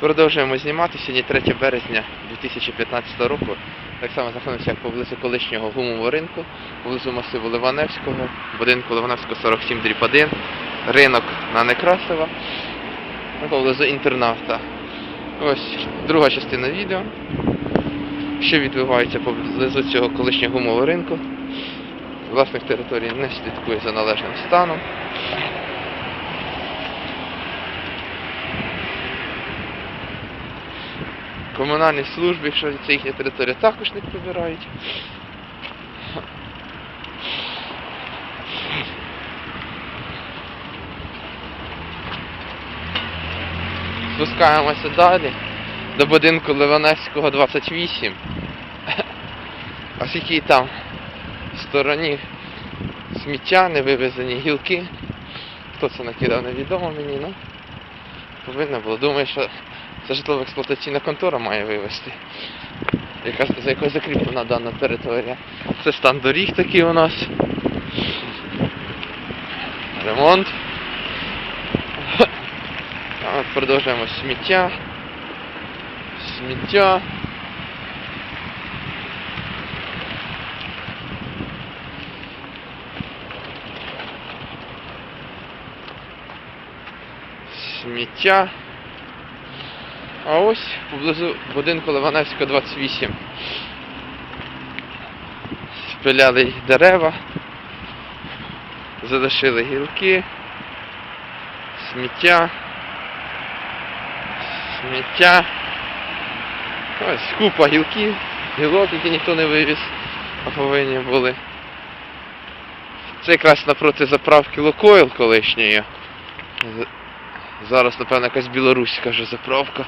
Продовжуємо знімати. Сьогодні 3 березня 2015 року. Так само знаходимося поблизу колишнього гумового ринку, поблизу масиву Ливаневського, будинку Ливаневського 47 дріб 1, ринок на Некрасова, ну, поблизу інтерната. Ось друга частина відео. Що відбувається поблизу цього колишнього гумового ринку. Власник території не слідкує за належним станом. Комунальні служби, якщо це їхня територія, також не прибирають. Спускаємося далі до будинку Ливаневського 28. Оскільки там в стороні сміття, не вивезені гілки. Хто це накидав, невідомо мені, ну. Повинно було. Думаю, що це житлово-експлуатаційна контора має вивезти. Яка, за якою закріплена дана територія. Це стан доріг такий у нас. Ремонт. Продовжуємо сміття. Сміття. Сміття. А ось поблизу будинку Ливаневського 28. Спиляли дерева, залишили гілки, сміття, сміття. Ось купа гілків, гілок, які ніхто не вивіз, а повинні були. Це якраз напроти заправки Лукойл колишньої. Зараз, напевно, якась білоруська вже заправка.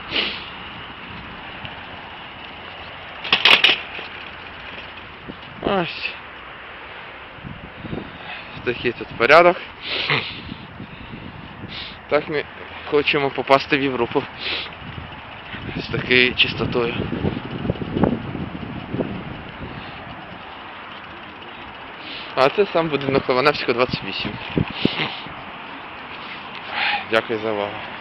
Ось. Такий тут порядок. Так ми хочемо попасти в Європу з такою чистотою. А це сам будинок Ливаневського 28. Дякую за увагу.